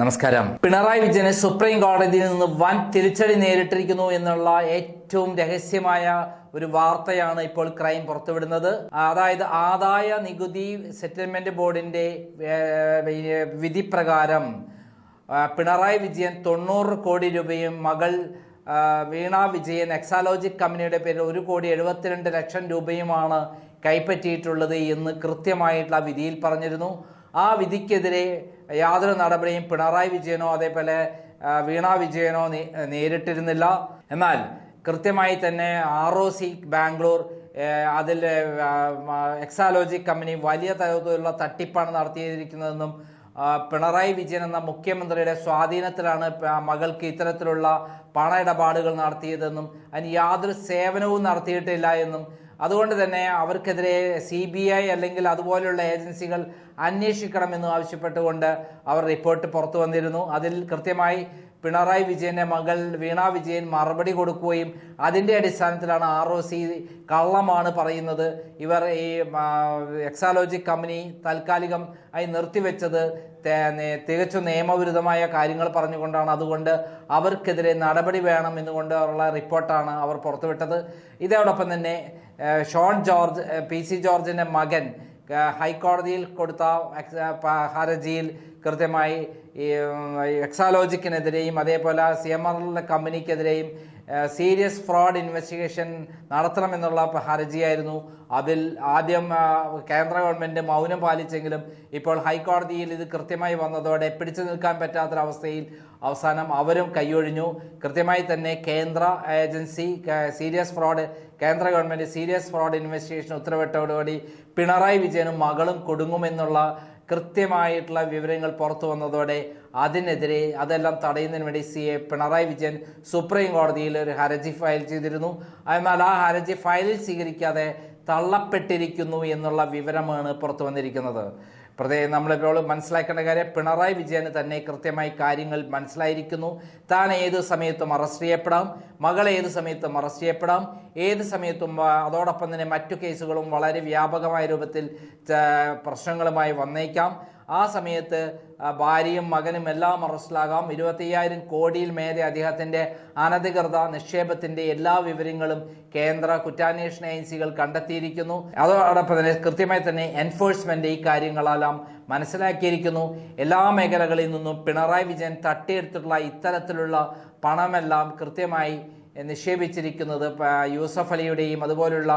നമസ്കാരം. പിണറായി വിജയനെ സുപ്രീം കോടതിയിൽ നിന്ന് വൻ തിരിച്ചടി നേരിട്ടിരിക്കുന്നു എന്നുള്ള ഏറ്റവും രഹസ്യമായ ഒരു വാർത്തയാണ് ഇപ്പോൾ ക്രൈം പുറത്തുവിടുന്നത്. അതായത് ആദായ നികുതി സെറ്റിൽമെന്റ് ബോർഡിന്റെ വിധി പ്രകാരം പിണറായി വിജയൻ തൊണ്ണൂറ് കോടി രൂപയും മകൾ വീണ വിജയൻ എക്സാലോജിക് കമ്പനിയുടെ പേരിൽ ഒരു കോടി എഴുപത്തിരണ്ട് ലക്ഷം രൂപയുമാണ് കൈപ്പറ്റിയിട്ടുള്ളത് എന്ന് കൃത്യമായിട്ടുള്ള വിധിയിൽ പറഞ്ഞിരുന്നു. ആ വിധിക്കെതിരെ യാതൊരു നടപടിയും പിണറായി വിജയനോ അതേപോലെ വീണ വിജയനോ നേരിട്ടിരുന്നില്ല. എന്നാൽ കൃത്യമായി തന്നെ ആർ ഒ സി ബാംഗ്ലൂർ അതിൽ എക്സാലോജി കമ്പനി വലിയ തരത്തിലുള്ള തട്ടിപ്പാണ് നടത്തിയിരിക്കുന്നതെന്നും പിണറായി വിജയൻ എന്ന മുഖ്യമന്ത്രിയുടെ സ്വാധീനത്തിലാണ് മകൾക്ക് ഇത്തരത്തിലുള്ള പണ ഇടപാടുകൾ നടത്തിയതെന്നും അതിന് യാതൊരു സേവനവും നടത്തിയിട്ടില്ല എന്നും അതുകൊണ്ട് തന്നെ അവർക്കെതിരെ സി ബി ഐ അല്ലെങ്കിൽ അതുപോലെയുള്ള ഏജൻസികൾ അന്വേഷിക്കണമെന്ന് ആവശ്യപ്പെട്ടുകൊണ്ട് അവർ റിപ്പോർട്ട് പുറത്തു വന്നിരുന്നു. അതിൽ കൃത്യമായി പിണറായി വിജയന്റെ മകൾ വീണ വിജയൻ മറുപടി കൊടുക്കുകയും അതിന്റെ അടിസ്ഥാനത്തിലാണ് ആർ ഒ സി കള്ളമാണ് പറയുന്നത്. ഇവർ ഈ എക്സാലോജിക് എക്സാലോജി കമ്പനി താൽക്കാലികം ആയി നിർത്തിവെച്ചത് തികച്ചും നിയമവിരുദ്ധമായ കാര്യങ്ങൾ പറഞ്ഞുകൊണ്ടാണ്. അതുകൊണ്ട് അവർക്കെതിരെ നടപടി വേണം എന്നുകൊണ്ട് ഉള്ള റിപ്പോർട്ടാണ് അവർ പുറത്തുവിട്ടത്. ഇതോടൊപ്പം തന്നെ ഷോൺ ജോർജ് പി സി ജോർജിന്റെ മകൻ ഹൈക്കോടതിയിൽ കൊടുത്ത ഹർജിയിൽ കൃത്യമായി എക്സാലോജിക്കിനെതിരെയും അതേപോലെ സി എം ആർ കമ്പനിക്കെതിരെയും സീരിയസ് ഫ്രോഡ് ഇൻവെസ്റ്റിഗേഷൻ നടത്തണമെന്നുള്ള ഹർജിയായിരുന്നു. അതിൽ ആദ്യം കേന്ദ്ര ഗവൺമെന്റ് മൗനം പാലിച്ചെങ്കിലും ഇപ്പോൾ ഹൈക്കോടതിയിൽ ഇത് കൃത്യമായി വന്നതോടെ പിടിച്ചു നിൽക്കാൻ പറ്റാത്തൊരവസ്ഥയിൽ അവസാനം അവരും കൈയൊഴിഞ്ഞു. കൃത്യമായി തന്നെ കേന്ദ്ര ഏജൻസി സീരിയസ് ഫ്രോഡ് കേന്ദ്ര ഗവൺമെന്റ് സീരിയസ് ഫ്രോഡ് ഇൻവെസ്റ്റിഗേഷൻ ഉത്തരവിട്ടതോടുകൂടി പിണറായി വിജയനും മകളും കൊടുങ്ങുമെന്നുള്ള കൃത്യമായിട്ടുള്ള വിവരങ്ങൾ പുറത്തു വന്നതോടെ അതിനെതിരെ അതെല്ലാം തടയുന്നതിന് വേണ്ടി C A Pinarayi Vijayan supreme കോടതിയിൽ ഒരു ഹർജി ഫയൽ ചെയ്തിരുന്നു. എന്നാൽ ആ ഹർജി ഫയലിൽ സ്വീകരിക്കാതെ തള്ളപ്പെട്ടിരിക്കുന്നു എന്നുള്ള വിവരമാണ് പുറത്തു വന്നിരിക്കുന്നത്. പ്രത്യേകം നമ്മളിപ്പോൾ മനസ്സിലാക്കേണ്ട കാര്യം പിണറായി വിജയന് തന്നെ കൃത്യമായി കാര്യങ്ങൾ മനസ്സിലായിരിക്കുന്നു. താൻ ഏത് സമയത്തും അറസ്റ്റ് ചെയ്യപ്പെടാം. മകൾ ഏത് സമയത്തും അറസ്റ്റ് ചെയ്യപ്പെടാം. ഏത് സമയത്തും അതോടൊപ്പം തന്നെ മറ്റു കേസുകളും വളരെ വ്യാപകമായ രൂപത്തിൽ പ്രശ്നങ്ങളുമായി വന്നേക്കാം. ആ സമയത്ത് ഭാര്യയും മകനും എല്ലാം അറസ്റ്റിലാകാം. ഇരുപത്തയ്യായിരം കോടിയിൽ മേലെ അദ്ദേഹത്തിന്റെ അനധികൃത നിക്ഷേപത്തിന്റെ എല്ലാ വിവരങ്ങളും കേന്ദ്ര കുറ്റാന്വേഷണ ഏജൻസികൾ കണ്ടെത്തിയിരിക്കുന്നു. അതോടൊപ്പം തന്നെ കൃത്യമായി തന്നെ എൻഫോഴ്സ്മെന്റ് ഈ കാര്യങ്ങളെല്ലാം മനസ്സിലാക്കിയിരിക്കുന്നു. എല്ലാ മേഖലകളിൽ നിന്നും പിണറായി വിജയൻ തട്ടിയെടുത്തിട്ടുള്ള ഇത്തരത്തിലുള്ള പണമെല്ലാം കൃത്യമായി നിക്ഷേപിച്ചിരിക്കുന്നത് യൂസഫ് അലിയുടെയും അതുപോലുള്ള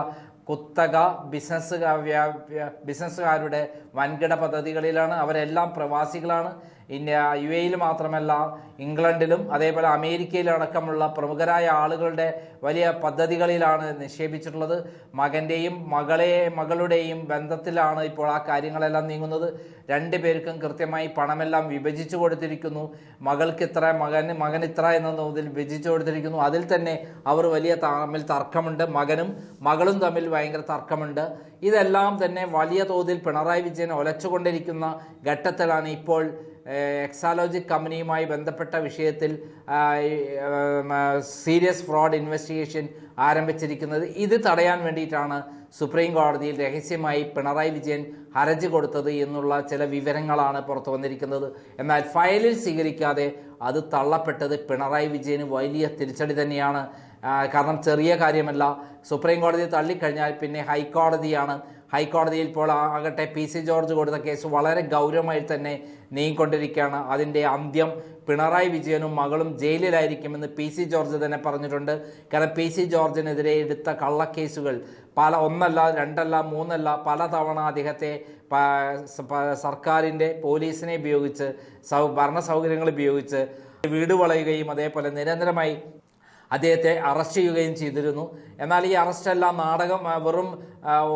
കുത്തക ബിസിനസ് ബിസിനസ്സുകാരുടെ വൻകിട പദ്ധതികളിലാണ്. അവരെല്ലാം പ്രവാസികളാണ്. ഇന്ത്യ യു എയിൽ മാത്രമല്ല ഇംഗ്ലണ്ടിലും അതേപോലെ അമേരിക്കയിലടക്കമുള്ള പ്രമുഖരായ ആളുകളുടെ വലിയ പദ്ധതികളിലാണ് നിക്ഷേപിച്ചിട്ടുള്ളത്. മകന്റെയും മകളെ മകളുടെയും ബന്ധത്തിലാണ് ഇപ്പോൾ ആ കാര്യങ്ങളെല്ലാം നീങ്ങുന്നത്. രണ്ടു പേർക്കും കൃത്യമായി പണമെല്ലാം വിഭജിച്ചു കൊടുത്തിരിക്കുന്നു. മകൾക്ക് ഇത്ര മകന് മകൻ ഇത്ര എന്ന തോതിൽ വിഭജിച്ചു കൊടുത്തിരിക്കുന്നു. അതിൽ തന്നെ അവർ വലിയ തമ്മിൽ തർക്കമുണ്ട്. മകനും മകളും തമ്മിൽ ഭയങ്കര തർക്കമുണ്ട്. ഇതെല്ലാം തന്നെ വലിയ തോതിൽ പിണറായി വിജയൻ ഒലച്ചുകൊണ്ടിരിക്കുന്ന ഘട്ടത്തിലാണ് ഇപ്പോൾ എക്സാലോജിക് കമ്പനിയുമായി ബന്ധപ്പെട്ട വിഷയത്തിൽ സീരിയസ് ഫ്രോഡ് ഇൻവെസ്റ്റിഗേഷൻ ആരംഭിച്ചിരിക്കുന്നത്. ഇത് തടയാൻ വേണ്ടിയിട്ടാണ് സുപ്രീം കോടതിയിൽ രഹസ്യമായി പിണറായി വിജയൻ ഹർജി കൊടുത്തത് എന്നുള്ള ചില വിവരങ്ങളാണ് പുറത്തു വന്നിരിക്കുന്നത്. എന്നാൽ ഫയലിൽ സ്വീകരിക്കാതെ അത് തള്ളപ്പെട്ടത് പിണറായി വിജയന് വലിയ തിരിച്ചടി തന്നെയാണ്. കാരണം ചെറിയ കാര്യമല്ല. സുപ്രീം കോടതി തള്ളിക്കഴിഞ്ഞാൽ പിന്നെ ഹൈക്കോടതിയാണ് ഹൈക്കോടതിയിൽ ഇപ്പോൾ ആകട്ടെ പി സി ജോർജ് കൊടുത്ത കേസ് വളരെ ഗൗരവമായി തന്നെ നീങ്ങിക്കൊണ്ടിരിക്കുകയാണ്. അതിന്റെ അന്ത്യം പിണറായി വിജയനും മകളും ജയിലിലായിരിക്കുമെന്ന് പി സി ജോർജ് തന്നെ പറഞ്ഞിട്ടുണ്ട്. കാരണം പി സി ജോർജിനെതിരെ എടുത്ത കള്ളക്കേസുകൾ പല ഒന്നല്ല രണ്ടല്ല മൂന്നല്ല പല തവണ അദ്ദേഹത്തെ സർക്കാരിന്റെ പോലീസിനെ ഉപയോഗിച്ച് സൗ ഭരണ സൗകര്യങ്ങൾ ഉപയോഗിച്ച് വീട് വളയുകയും അതേപോലെ നിരന്തരമായി അദ്ദേഹത്തെ അറസ്റ്റ് ചെയ്യുകയും ചെയ്തിരുന്നു. എന്നാൽ ഈ അറസ്റ്റെല്ലാം നാടകം വെറും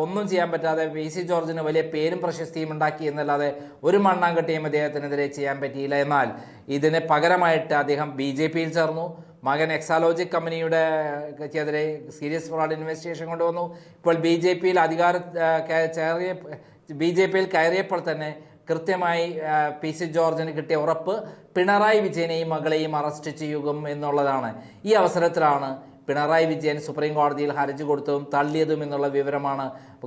ഒന്നും ചെയ്യാൻ പറ്റാതെ പി സി ജോർജിന് വലിയ പേരും പ്രശസ്തിയും ഉണ്ടാക്കി എന്നല്ലാതെ ഒരു മണ്ണാം മണ്ണാങ്കട്ടിയും അദ്ദേഹത്തിനെതിരെ ചെയ്യാൻ പറ്റിയില്ല. എന്നാൽ ഇതിന് പകരമായിട്ട് അദ്ദേഹം ബി ജെ പിയിൽ ചേർന്നു. മകൻ എക്സാലോജിക് കമ്പനിയുടെ എതിരെ സീരിയസ് ഫ്രോഡ് ഇൻവെസ്റ്റിഗേഷൻ കൊണ്ടുവന്നു. ഇപ്പോൾ ബി ജെ പിയിൽ അധികാര ബി ജെ പിയിൽ കയറിയപ്പോൾ തന്നെ കൃത്യമായി പി സി ജോർജിന് കിട്ടിയ ഉറപ്പ് പിണറായി വിജയനെയും മകളെയും അറസ്റ്റ് ചെയ്യുക എന്നുള്ളതാണ്. ഈ അവസരത്തിലാണ് പിണറായി വിജയൻ സുപ്രീം കോടതിയിൽ ഹർജി കൊടുത്തതും തള്ളിയതും എന്നുള്ള വിവരമാണ്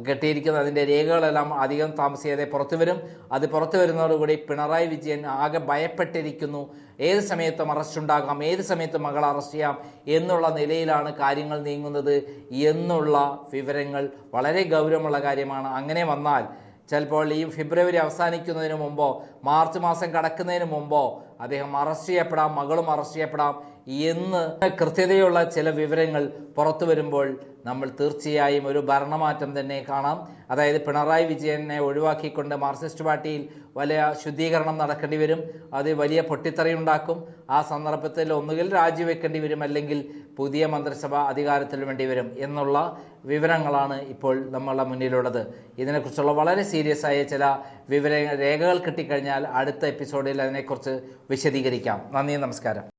കിട്ടിയിരിക്കുന്നത്. അതിന്റെ രേഖകളെല്ലാം അധികം താമസിയാതെ പുറത്തു വരും. അത് പുറത്തു വരുന്നതോടുകൂടി പിണറായി വിജയൻ ആകെ ഭയപ്പെട്ടിരിക്കുന്നു. ഏത് സമയത്തും അറസ്റ്റ് ഉണ്ടാകാം ഏത് സമയത്തും മകൾ അറസ്റ്റ് ചെയ്യാം എന്നുള്ള നിലയിലാണ് കാര്യങ്ങൾ നീങ്ങുന്നത് എന്നുള്ള വിവരങ്ങൾ വളരെ ഗൗരവമുള്ള കാര്യമാണ്. അങ്ങനെ വന്നാൽ ചിലപ്പോൾ ഈ ഫെബ്രുവരി അവസാനിക്കുന്നതിന് മുമ്പോ മാർച്ച് മാസം കടക്കുന്നതിന് മുമ്പോ അദ്ദേഹം അറസ്റ്റ് ചെയ്യപ്പെടാം മകളും അറസ്റ്റ് ചെയ്യപ്പെടാം എന്ന് കൃത്യതയുള്ള ചില വിവരങ്ങൾ പുറത്തു വരുമ്പോൾ നമ്മൾ തീർച്ചയായും ഒരു ഭരണമാറ്റം തന്നെ കാണാം. അതായത് പിണറായി വിജയനെ ഒഴിവാക്കിക്കൊണ്ട് മാർക്സിസ്റ്റ് പാർട്ടിയിൽ വലിയ ശുദ്ധീകരണം നടക്കേണ്ടി വരും. അത് വലിയ പൊട്ടിത്തെറി ഉണ്ടാക്കും. ആ സന്ദർഭത്തിൽ ഒന്നുകിൽ രാജിവെക്കേണ്ടി വരും അല്ലെങ്കിൽ പുതിയ മന്ത്രിസഭ അധികാരത്തിൽ വേണ്ടി വരും എന്നുള്ള വിവരങ്ങളാണ് ഇപ്പോൾ നമ്മളുടെ മുന്നിലുള്ളത്. ഇതിനെക്കുറിച്ചുള്ള വളരെ സീരിയസ് ആയ ചില വിവര രേഖകൾ കിട്ടിക്കഴിഞ്ഞാൽ അടുത്ത എപ്പിസോഡിൽ അതിനെക്കുറിച്ച് വിശദീകരിക്കാം. നന്ദി നമസ്കാരം.